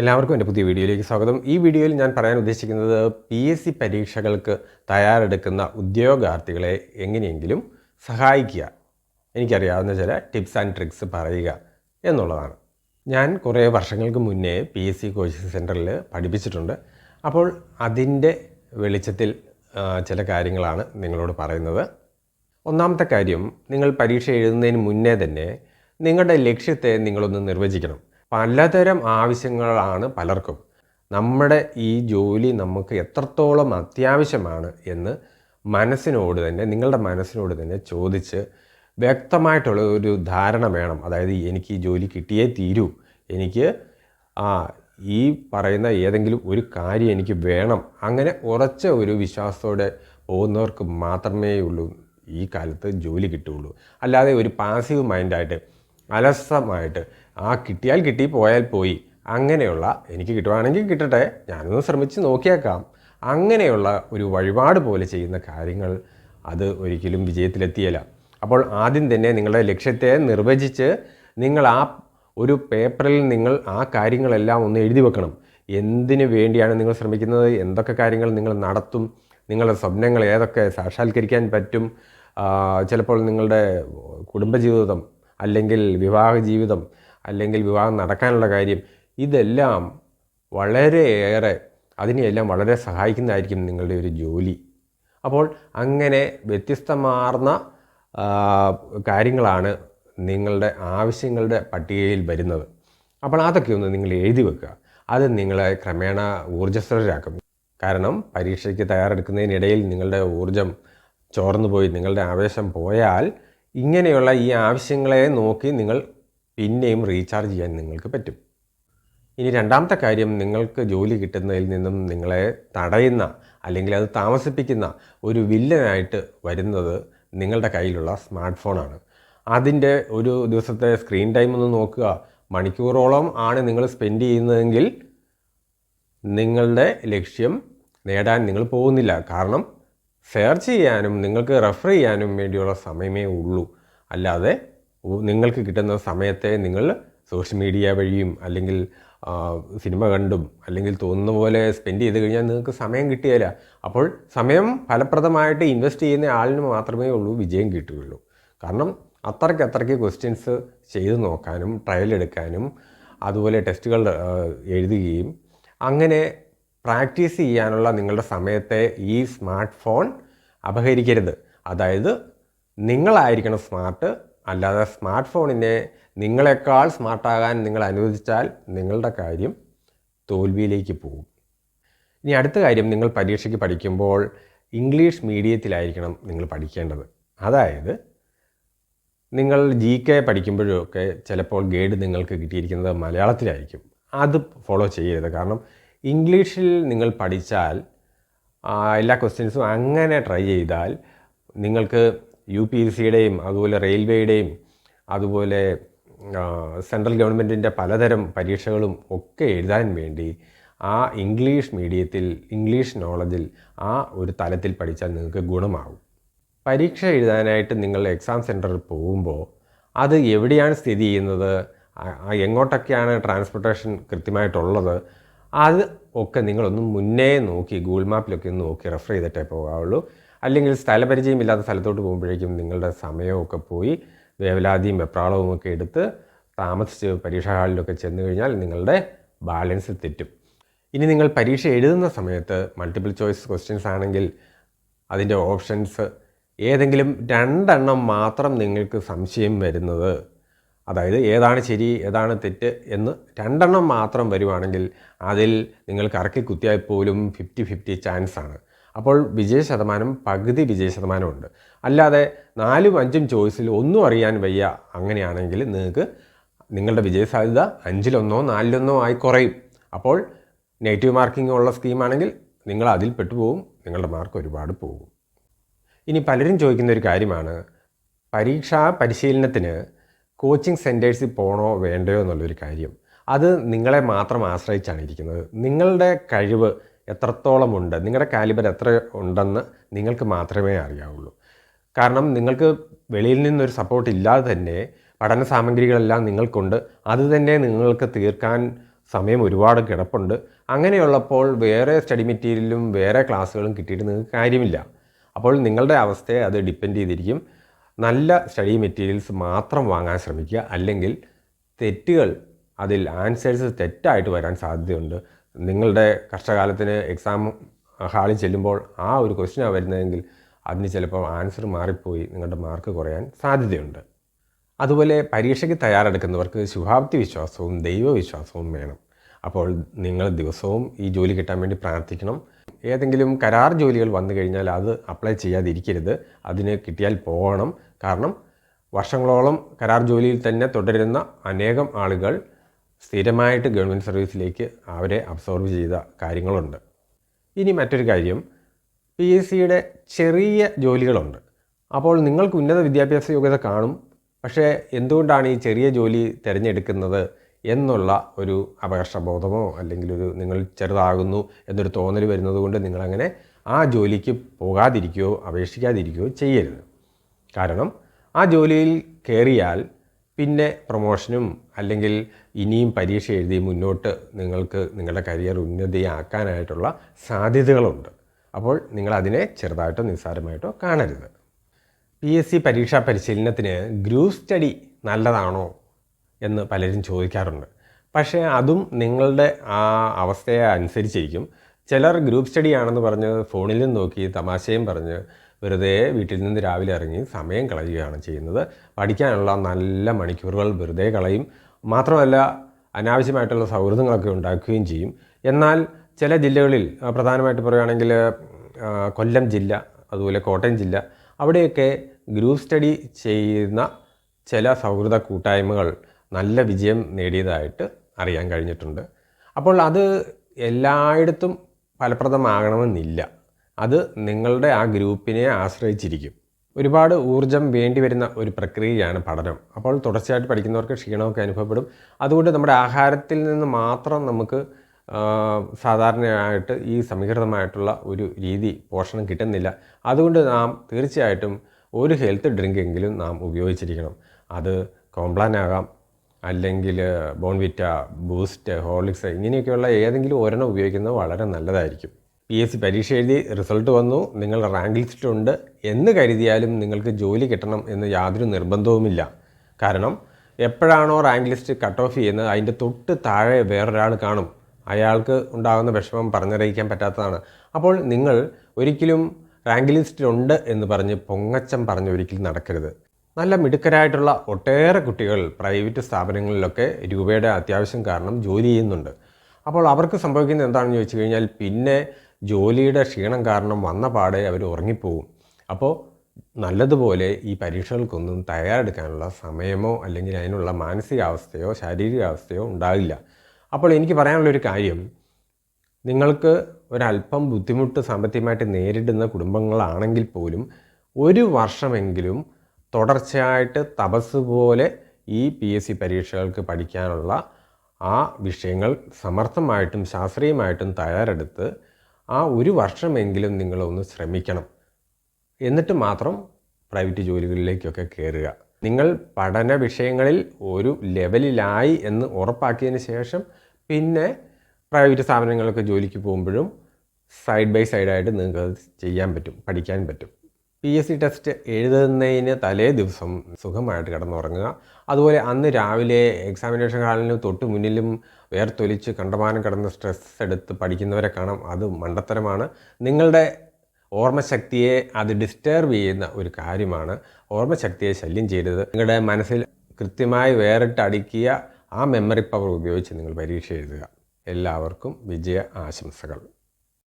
എല്ലാവർക്കും എന്റെ പുതിയ വീഡിയോയിലേക്ക് സ്വാഗതം. ഈ വീഡിയോയിൽ ഞാൻ പറയാൻ ഉദ്ദേശിക്കുന്നത് പി എസ് സി പരീക്ഷകൾക്ക് തയ്യാറെടുക്കുന്ന ഉദ്യോഗാർത്ഥികളെ എങ്ങനെയെങ്കിലും സഹായിക്കുക. എനിക്കറിയാവുന്ന ചില ടിപ്സ് ആൻഡ് ട്രിക്സ് പറയുക എന്നുള്ളതാണ്. ഞാൻ കുറേ വർഷങ്ങൾക്ക് മുന്നേ പി എസ് സി കോച്ചിങ് സെന്ററിൽ പഠിപ്പിച്ചിട്ടുണ്ട്. അപ്പോൾ അതിന്റെ വെളിച്ചത്തിൽ ചില കാര്യങ്ങളാണ് നിങ്ങളോട് പറയുന്നത്. ഒന്നാമത്തെ കാര്യം നിങ്ങൾ പരീക്ഷ എഴുതുന്നതിന് മുന്നേ തന്നെ നിങ്ങളുടെ ലക്ഷ്യത്തെ നിങ്ങളൊന്ന് നിർവചിക്കണം. പലതരം ആവശ്യങ്ങളാണ് പലർക്കും. നമ്മുടെ ഈ ജോലി നമുക്ക് എത്രത്തോളം അത്യാവശ്യമാണ് എന്ന് മനസ്സിനോട് തന്നെ നിങ്ങളുടെ മനസ്സിനോട് തന്നെ ചോദിച്ച് വ്യക്തമായിട്ടുള്ള ഒരു ധാരണ വേണം. അതായത് എനിക്ക് ഈ ജോലി കിട്ടിയേ തീരൂ. എനിക്ക് ആ ഈ പറയുന്ന ഏതെങ്കിലും ഒരു കാര്യം എനിക്ക് വേണം. അങ്ങനെ ഉറച്ച ഒരു വിശ്വാസത്തോടെ പോകുന്നവർക്ക് മാത്രമേ ഉള്ളൂ ഈ കാലത്ത് ജോലി കിട്ടുകയുള്ളൂ. അല്ലാതെ ഒരു പാസീവ് മൈൻഡായിട്ട് അലസമായിട്ട് ആ കിട്ടിയാൽ കിട്ടി പോയാൽ പോയി. അങ്ങനെയുള്ള എനിക്ക് കിട്ടുവാണെങ്കിൽ കിട്ടട്ടെ ഞാനൊന്ന് ശ്രമിച്ച് നോക്കിയേക്കാം. അങ്ങനെയുള്ള ഒരു വഴിപാട് പോലെ ചെയ്യുന്ന കാര്യങ്ങൾ അത് ഒരിക്കലും വിജയത്തിലെത്തിയല്ല അപ്പോൾ ആദ്യം തന്നെ നിങ്ങളുടെ ലക്ഷ്യത്തെ നിർവചിച്ച് നിങ്ങൾ ആ ഒരു പേപ്പറിൽ നിങ്ങൾ ആ കാര്യങ്ങളെല്ലാം ഒന്ന് എഴുതി വെക്കണം. എന്തിനു വേണ്ടിയാണ് നിങ്ങൾ ശ്രമിക്കുന്നത്? എന്തൊക്കെ കാര്യങ്ങൾ നിങ്ങൾ നടത്തും? നിങ്ങളുടെ സ്വപ്നങ്ങൾ ഏതൊക്കെ സാക്ഷാത്കരിക്കാൻ പറ്റും? ചിലപ്പോൾ നിങ്ങളുടെ കുടുംബജീവിതം അല്ലെങ്കിൽ വിവാഹ ജീവിതം അല്ലെങ്കിൽ വിവാഹം നടക്കാനുള്ള കാര്യം ഇതെല്ലാം വളരെയേറെ അതിനെയെല്ലാം വളരെ സഹായിക്കുന്നതായിരിക്കും നിങ്ങളുടെ ഒരു ജോലി. അപ്പോൾ അങ്ങനെ വ്യത്യസ്തമാർന്ന കാര്യങ്ങളാണ് നിങ്ങളുടെ ആവശ്യങ്ങളുടെ പട്ടികയിൽ വരുന്നത്. അപ്പോൾ അതൊക്കെ ഒന്ന് നിങ്ങൾ എഴുതി വെക്കുക. അത് നിങ്ങളെ ക്രമേണ ഊർജസ്വലരാക്കും. കാരണം പരീക്ഷയ്ക്ക് തയ്യാറെടുക്കുന്നതിനിടയിൽ നിങ്ങളുടെ ഊർജം ചോർന്നു പോയി നിങ്ങളുടെ ആവേശം പോയാൽ ഇങ്ങനെയുള്ള ഈ ആവശ്യങ്ങളെ നോക്കി നിങ്ങൾ പിന്നെയും റീചാർജ് ചെയ്യാൻ നിങ്ങൾക്ക് പറ്റും. ഇനി രണ്ടാമത്തെ കാര്യം നിങ്ങൾക്ക് ജോലി കിട്ടുന്നതിൽ നിന്നും നിങ്ങളെ തടയുന്ന അല്ലെങ്കിൽ അത് താമസിപ്പിക്കുന്ന ഒരു വില്ലനായിട്ട് വരുന്നത് നിങ്ങളുടെ കയ്യിലുള്ള സ്മാർട്ട് ഫോണാണ് അതിന്റെ ഒരു ദിവസത്തെ സ്ക്രീൻ ടൈം ഒന്ന് നോക്കുക. മണിക്കൂറോളം ആണ് നിങ്ങൾ സ്പെൻഡ് ചെയ്യുന്നതെങ്കിൽ നിങ്ങളുടെ ലക്ഷ്യം നേടാൻ നിങ്ങൾ പോകുന്നില്ല. കാരണം സെർച്ച് ചെയ്യാനും നിങ്ങൾക്ക് റെഫർ ചെയ്യാനും വേണ്ടിയുള്ള സമയമേ ഉള്ളൂ. അല്ലാതെ നിങ്ങൾക്ക് കിട്ടുന്ന സമയത്തെ നിങ്ങൾ സോഷ്യൽ മീഡിയ വഴിയും അല്ലെങ്കിൽ സിനിമ കണ്ടും അല്ലെങ്കിൽ തോന്നുന്ന പോലെ സ്പെൻഡ് ചെയ്ത് കഴിഞ്ഞാൽ നിങ്ങൾക്ക് സമയം കിട്ടിയല്ല അപ്പോൾ സമയം ഫലപ്രദമായിട്ട് ഇൻവെസ്റ്റ് ചെയ്യുന്ന ആളിന് മാത്രമേ ഉള്ളൂ വിജയം കിട്ടുകയുള്ളൂ. കാരണം അത്രയ്ക്ക് അത്രയ്ക്ക് ക്വസ്റ്റ്യൻസ് ചെയ്ത് നോക്കാനും ട്രയൽ എടുക്കാനും അതുപോലെ ടെസ്റ്റുകൾ എഴുതുകയും അങ്ങനെ പ്രാക്ടീസ് ചെയ്യാനുള്ള നിങ്ങളുടെ സമയത്തെ ഈ സ്മാർട്ട് ഫോൺ അപഹരിക്കരുത്. അതായത് നിങ്ങളായിരിക്കണം സ്മാർട്ട് അല്ലാതെ സ്മാർട്ട് ഫോണിനെ നിങ്ങളെക്കാൾ സ്മാർട്ടാകാൻ നിങ്ങൾ അനുവദിച്ചാൽ നിങ്ങളുടെ കാര്യം തോൽവിയിലേക്ക് പോകും. ഇനി അടുത്ത കാര്യം നിങ്ങൾ പരീക്ഷയ്ക്ക് പഠിക്കുമ്പോൾ ഇംഗ്ലീഷ് മീഡിയത്തിലായിരിക്കണം നിങ്ങൾ പഠിക്കേണ്ടത്. അതായത് നിങ്ങൾ ജി കെ പഠിക്കുമ്പോഴൊക്കെ ചിലപ്പോൾ ഗൈഡ് നിങ്ങൾക്ക് കിട്ടിയിരിക്കുന്നത് മലയാളത്തിലായിരിക്കും. അത് ഫോളോ ചെയ്യരുത്. കാരണം ഇംഗ്ലീഷിൽ നിങ്ങൾ പഠിച്ചാൽ എല്ലാ ക്വസ്റ്റ്യൻസും അങ്ങനെ ട്രൈ ചെയ്താൽ നിങ്ങൾക്ക് യു പി സിയുടെയും അതുപോലെ റെയിൽവേയുടെയും അതുപോലെ സെൻട്രൽ ഗവൺമെന്റിന്റെ പലതരം പരീക്ഷകളും ഒക്കെ എഴുതാൻ വേണ്ടി ആ ഇംഗ്ലീഷ് മീഡിയത്തിൽ ഇംഗ്ലീഷ് നോളജിൽ ആ ഒരു തലത്തിൽ പഠിച്ചാൽ നിങ്ങൾക്ക് ഗുണമാകും പരീക്ഷ എഴുതാനായിട്ട് നിങ്ങൾ എക്സാം സെന്ററിൽ പോകുമ്പോൾ അത് എവിടെയാണ് സ്ഥിതി ചെയ്യുന്നത്? എങ്ങോട്ടൊക്കെയാണ് ട്രാൻസ്പോർട്ടേഷൻ കൃത്യമായിട്ടുള്ളത്? അത് ഒക്കെ നിങ്ങളൊന്ന് മുന്നേ നോക്കി ഗൂഗിൾ മാപ്പിലൊക്കെ ഒന്ന് നോക്കി റെഫർ ചെയ്തിട്ടേ പോകാവുള്ളൂ. അല്ലെങ്കിൽ സ്ഥലപരിചയമില്ലാത്ത സ്ഥലത്തോട്ട് പോകുമ്പോഴേക്കും നിങ്ങളുടെ സമയമൊക്കെ പോയി വേവലാതിയും വെപ്രാളവും ഒക്കെ എടുത്ത് താമസിച്ച് പരീക്ഷാ ഹാളിലൊക്കെ ചെന്ന് കഴിഞ്ഞാൽ നിങ്ങളുടെ ബാലൻസ് തെറ്റും. ഇനി നിങ്ങൾ പരീക്ഷ എഴുതുന്ന സമയത്ത് മൾട്ടിപ്പിൾ ചോയ്സ് ക്വസ്റ്റ്യൻസ് ആണെങ്കിൽ അതിന്റെ ഓപ്ഷൻസ് ഏതെങ്കിലും രണ്ടെണ്ണം മാത്രം നിങ്ങൾക്ക് സംശയം വരുന്നത്. അതായത് ഏതാണ് ശരി ഏതാണ് തെറ്റ് എന്ന് രണ്ടെണ്ണം മാത്രം വരുവാണെങ്കിൽ അതിൽ നിങ്ങൾ കറക്കി കുത്തിയാൽ പോലും ഫിഫ്റ്റി ഫിഫ്റ്റി ചാൻസ് ആണ്. അപ്പോൾ വിജയ ശതമാനം പകുതി വിജയ ശതമാനമുണ്ട്. അല്ലാതെ നാലും അഞ്ചും ചോയ്സിൽ ഒന്നും അറിയാൻ വയ്യ അങ്ങനെയാണെങ്കിൽ നിങ്ങൾക്ക് നിങ്ങളുടെ വിജയ സാധ്യത അഞ്ചിലൊന്നോ നാലിലൊന്നോ ആയി കുറയും. അപ്പോൾ നെഗറ്റീവ് മാർക്കിംഗ് ഉള്ള സ്കീമാണെങ്കിൽ നിങ്ങൾ അതിൽ പെട്ടുപോകും നിങ്ങളുടെ മാർക്ക് ഒരുപാട് പോകും. ഇനി പലരും ചോദിക്കുന്ന ഒരു കാര്യമാണ് പരീക്ഷാ പരിശീലനത്തിന് കോച്ചിങ് സെന്റേഴ്സിൽ പോകണോ വേണ്ടയോ എന്നുള്ളൊരു കാര്യം. അത് നിങ്ങളെ മാത്രം ആശ്രയിച്ചാണ് ഇരിക്കുന്നത്. നിങ്ങളുടെ കഴിവ് എത്രത്തോളമുണ്ട്? നിങ്ങളുടെ കാലിബർ എത്ര ഉണ്ടെന്ന് നിങ്ങൾക്ക് മാത്രമേ അറിയാവുള്ളൂ. കാരണം നിങ്ങൾക്ക് വെളിയിൽ നിന്നൊരു സപ്പോർട്ട് ഇല്ലാതെ തന്നെ പഠന സാമഗ്രികളെല്ലാം നിങ്ങൾക്കുണ്ട്. അത് തന്നെ നിങ്ങൾക്ക് തീർക്കാൻ സമയം ഒരുപാട് കിടപ്പുണ്ട്. അങ്ങനെയുള്ളപ്പോൾ വേറെ സ്റ്റഡി മെറ്റീരിയലും വേറെ ക്ലാസ്സുകളും കിട്ടിയിട്ട് നിങ്ങൾക്ക് കാര്യമില്ല. അപ്പോൾ നിങ്ങളുടെ അവസ്ഥയെ അത് ഡിപ്പെൻഡ് ചെയ്തിരിക്കും. നല്ല സ്റ്റഡി മെറ്റീരിയൽസ് മാത്രം വാങ്ങാൻ ശ്രമിക്കുക. അല്ലെങ്കിൽ തെറ്റുകൾ അതിൽ ആൻസേഴ്സ് തെറ്റായിട്ട് വരാൻ സാധ്യതയുണ്ട്. നിങ്ങളുടെ കഷ്ടകാലത്തിന് എക്സാം ഹാളിൽ ചെല്ലുമ്പോൾ ആ ഒരു ക്വസ്റ്റ്യനാണ് വരുന്നതെങ്കിൽ അതിന് ചിലപ്പോൾ ആൻസർ മാറിപ്പോയി നിങ്ങളുടെ മാർക്ക് കുറയാൻ സാധ്യതയുണ്ട്. അതുപോലെ പരീക്ഷയ്ക്ക് തയ്യാറെടുക്കുന്നവർക്ക് ശുഭാപ്തി വിശ്വാസവും ദൈവവിശ്വാസവും വേണം. അപ്പോൾ നിങ്ങൾ ദിവസവും ഈ ജോലി കിട്ടാൻ വേണ്ടി പ്രാർത്ഥിക്കണം. ഏതെങ്കിലും കരാർ ജോലികൾ വന്നു കഴിഞ്ഞാൽ അത് അപ്ലൈ ചെയ്യാതിരിക്കരുത്. അതിന് കിട്ടിയാൽ പോകണം. കാരണം വർഷങ്ങളോളം കരാർ ജോലിയിൽ തന്നെ തുടരുന്ന അനേകം ആളുകൾ സ്ഥിരമായിട്ട് ഗവൺമെന്റ് സർവീസിലേക്ക് അവരെ അബ്സോർവ് ചെയ്ത കാര്യങ്ങളുണ്ട്. ഇനി മറ്റൊരു കാര്യം പി എസ് സിയുടെ ചെറിയ ജോലികളുണ്ട്. അപ്പോൾ നിങ്ങൾക്ക് ഉന്നത വിദ്യാഭ്യാസ യോഗ്യത കാണും പക്ഷേ എന്തുകൊണ്ടാണ് ഈ ചെറിയ ജോലി തിരഞ്ഞെടുക്കുന്നത് എന്നുള്ള ഒരു അപകർഷബോധമോ അല്ലെങ്കിൽ ഒരു നിങ്ങൾ ചെറുതാകുന്നു എന്നൊരു തോന്നൽ വരുന്നത് കൊണ്ട് നിങ്ങളങ്ങനെ ആ ജോലിക്ക് പോകാതിരിക്കുകയോ അപേക്ഷിക്കാതിരിക്കുകയോ ചെയ്യരുത്. കാരണം ആ ജോലിയിൽ കയറിയാൽ പിന്നെ പ്രൊമോഷനും അല്ലെങ്കിൽ ഇനിയും പരീക്ഷ എഴുതി മുന്നോട്ട് നിങ്ങൾക്ക് നിങ്ങളുടെ കരിയർ ഉന്നതിയാക്കാനായിട്ടുള്ള സാധ്യതകളുണ്ട്. അപ്പോൾ നിങ്ങൾ അതിനെ ചെറുതായിട്ടോ നിസ്സാരമായിട്ടോ കാണരുത്. പി എസ് സി പരീക്ഷാ പരിശീലനത്തിന് ഗ്രൂപ്പ് സ്റ്റഡി നല്ലതാണോ എന്ന് പലരും ചോദിക്കാറുണ്ട്. പക്ഷേ അതും നിങ്ങളുടെ ആ അവസ്ഥയെ അനുസരിച്ചിരിക്കും. ചിലർ ഗ്രൂപ്പ് സ്റ്റഡി ആണെന്ന് പറഞ്ഞ് ഫോണിലും നോക്കി തമാശയും പറഞ്ഞ് വെറുതെ വീട്ടിൽ നിന്ന് രാവിലെ ഇറങ്ങി സമയം കളയുകയാണ് ചെയ്യുന്നത്. പഠിക്കാനുള്ള നല്ല മണിക്കൂറുകൾ വെറുതെ കളയും. മാത്രമല്ല അനാവശ്യമായിട്ടുള്ള സൗഹൃദങ്ങളൊക്കെ ഉണ്ടാക്കുകയും ചെയ്യും. എന്നാൽ ചില ജില്ലകളിൽ പ്രധാനമായിട്ട് പറയുകയാണെങ്കിൽ കൊല്ലം ജില്ല അതുപോലെ കോട്ടയം ജില്ല അവിടെയൊക്കെ ഗ്രൂപ്പ് സ്റ്റഡി ചെയ്യുന്ന ചില സൗഹൃദ കൂട്ടായ്മകൾ നല്ല വിജയം നേടിയതായിട്ട് അറിയാൻ കഴിഞ്ഞിട്ടുണ്ട്. അപ്പോൾ അത് എല്ലായിടത്തും ഫലപ്രദമാകണമെന്നില്ല. അത് നിങ്ങളുടെ ആ ഗ്രൂപ്പിനെ ആശ്രയിച്ചിരിക്കും. ഒരുപാട് ഊർജം വേണ്ടി വരുന്ന ഒരു പ്രക്രിയയാണ് പഠനം. അപ്പോൾ തുടർച്ചയായിട്ട് പഠിക്കുന്നവർക്ക് ക്ഷീണമൊക്കെ അനുഭവപ്പെടും. അതുകൊണ്ട് നമ്മുടെ ആഹാരത്തിൽ നിന്ന് മാത്രം നമുക്ക് സാധാരണയായിട്ട് ഈ സമീകൃതമായിട്ടുള്ള ഒരു രീതി പോഷണം കിട്ടുന്നില്ല. അതുകൊണ്ട് നാം തീർച്ചയായിട്ടും ഒരു ഹെൽത്ത് ഡ്രിങ്ക് എങ്കിലും നാം ഉപയോഗിച്ചിരിക്കണം. അത് കോംപ്ലാൻ ആകാം. അല്ലെങ്കിൽ ബോൺവിറ്റ ബൂസ്റ്റ് ഹോർലിക്സ് ഇങ്ങനെയൊക്കെയുള്ള ഏതെങ്കിലും ഒരെണ്ണം ഉപയോഗിക്കുന്നത് വളരെ നല്ലതായിരിക്കും. പി എസ് സി പരീക്ഷ എഴുതി റിസൾട്ട് വന്നു നിങ്ങൾ റാങ്ക് ലിസ്റ്റുണ്ട് എന്ന് കരുതിയാലും നിങ്ങൾക്ക് ജോലി കിട്ടണം എന്ന് യാതൊരു നിർബന്ധവുമില്ല. കാരണം എപ്പോഴാണോ റാങ്ക് ലിസ്റ്റ് കട്ട് ഓഫ് ചെയ്യുന്നത് അതിന്റെ തൊട്ട് താഴെ വേറൊരാൾ കാണും. അയാൾക്ക് ഉണ്ടാകുന്ന വിഷമം പറഞ്ഞറിയിക്കാൻ പറ്റാത്തതാണ്. അപ്പോൾ നിങ്ങൾ ഒരിക്കലും റാങ്ക് ലിസ്റ്റിലുണ്ട് എന്ന് പറഞ്ഞ് പൊങ്ങച്ചം പറഞ്ഞ് ഒരിക്കലും നടക്കരുത്. നല്ല മിടുക്കരായിട്ടുള്ള ഒട്ടേറെ കുട്ടികൾ പ്രൈവറ്റ് സ്ഥാപനങ്ങളിലൊക്കെ രൂപയുടെ അത്യാവശ്യം കാരണം ജോലി ചെയ്യുന്നുണ്ട്. അപ്പോൾ അവർക്ക് സംഭവിക്കുന്നത് എന്താണെന്ന് ചോദിച്ചു കഴിഞ്ഞാൽ പിന്നെ ജോലിയുടെ ക്ഷീണം കാരണം വന്ന പാടെ അവർ ഉറങ്ങിപ്പോവും. അപ്പോൾ നല്ലതുപോലെ ഈ പരീക്ഷകൾക്കൊന്നും തയ്യാറെടുക്കാനുള്ള സമയമോ അല്ലെങ്കിൽ അതിനുള്ള മാനസികാവസ്ഥയോ ശാരീരികാവസ്ഥയോ ഉണ്ടാകില്ല. അപ്പോൾ എനിക്ക് പറയാനുള്ളൊരു കാര്യം നിങ്ങൾക്ക് ഒരല്പം ബുദ്ധിമുട്ട് സാമ്പത്തികമായിട്ട് നേരിടുന്ന കുടുംബങ്ങളാണെങ്കിൽ പോലും ഒരു വർഷമെങ്കിലും തുടർച്ചയായിട്ട് തപസ് പോലെ ഈ പി എസ് സി പരീക്ഷകൾക്ക് പഠിക്കാനുള്ള ആ വിഷയങ്ങൾ സമർത്ഥമായിട്ടും ശാസ്ത്രീയമായിട്ടും തയ്യാറെടുത്ത് ആ ഒരു വർഷമെങ്കിലും നിങ്ങളൊന്ന് ശ്രമിക്കണം. എന്നിട്ട് മാത്രം പ്രൈവറ്റ് ജോലികളിലേക്കൊക്കെ കയറുക നിങ്ങൾ പഠന വിഷയങ്ങളിൽ ഒരു ലെവലിലായി എന്ന് ഉറപ്പാക്കിയതിന് ശേഷം പിന്നെ പ്രൈവറ്റ് സ്ഥാപനങ്ങളൊക്കെ ജോലിക്ക് പോകുമ്പോഴും സൈഡ് ബൈ സൈഡായിട്ട് നിങ്ങൾക്ക് ചെയ്യാൻ പറ്റും പഠിക്കാൻ പറ്റും. പി എസ് സി ടെസ്റ്റ് എഴുതുന്നതിന് തലേ ദിവസം സുഖമായിട്ട് കിടന്നുറങ്ങുക. അതുപോലെ അന്ന് രാവിലെ എക്സാമിനേഷൻ ഹാളിന് തൊട്ട് മുന്നിലും വേർത്തൊലിച്ച് കണ്ടമാനം കിടന്ന് സ്ട്രെസ് എടുത്ത് പഠിക്കുന്നവരെ കാണാം. അത് മണ്ടത്തരമാണ്. നിങ്ങളുടെ ഓർമ്മശക്തിയെ അത് ഡിസ്റ്റർബ് ചെയ്യുന്ന ഒരു കാര്യമാണ്. ഓർമ്മശക്തിയെ ശല്യം ചെയ്തത് നിങ്ങളുടെ മനസ്സിൽ കൃത്യമായി വേറിട്ട് അടുക്കിയ ആ മെമ്മറി പവർ ഉപയോഗിച്ച് നിങ്ങൾ പരീക്ഷ എഴുതുക. എല്ലാവർക്കും വിജയ ആശംസകൾ.